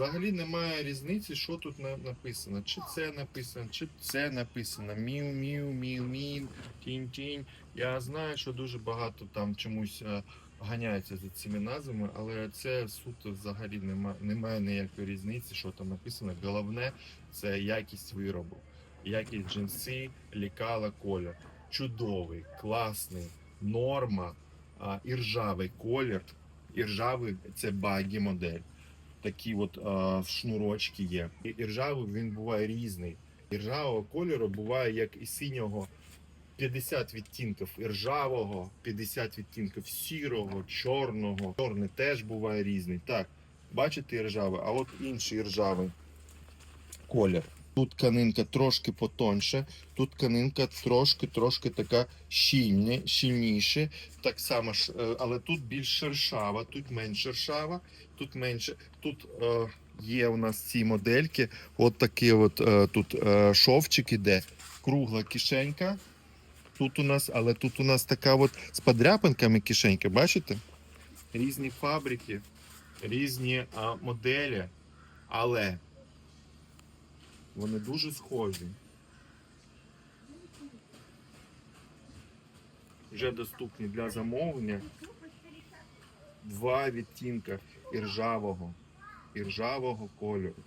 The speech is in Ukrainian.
Взагалі немає різниці, що тут написано. Чи це написано, чи це написано. Міу, міу, міу, міу, тінь, тінь. Я знаю, що дуже багато там чомусь е, ганяються за цими назвами, але це суто взагалі немає, немає ніякої різниці, що там написано. Головне це якість виробу. Якість джинси, лікала, колір. Чудовий, класний, норма, іржавий колір. Іржавий це багі модель такі от а, шнурочки є. І іржавий він буває різний. Іржавого кольору буває як і синього 50 відтінків іржавого, 50 відтінків сірого, чорного. Чорний теж буває різний. Так, бачите іржавий, а от інший іржавий колір. Тут тканинка трошки потоньше, тут тканинка трошки-трошки така щільні, щільніше. Так само, ж, е, але тут більш шершава, тут менш шершава, тут менше. Тут е, є у нас ці модельки. От такі от е, тут е, шовчик іде, кругла кишенька. Тут у нас, але тут у нас така от з подряпинками кишенька, бачите? Різні фабрики, різні а, моделі, але вони дуже схожі. Вже доступні для замовлення. Два відтінка іржавого, іржавого кольору.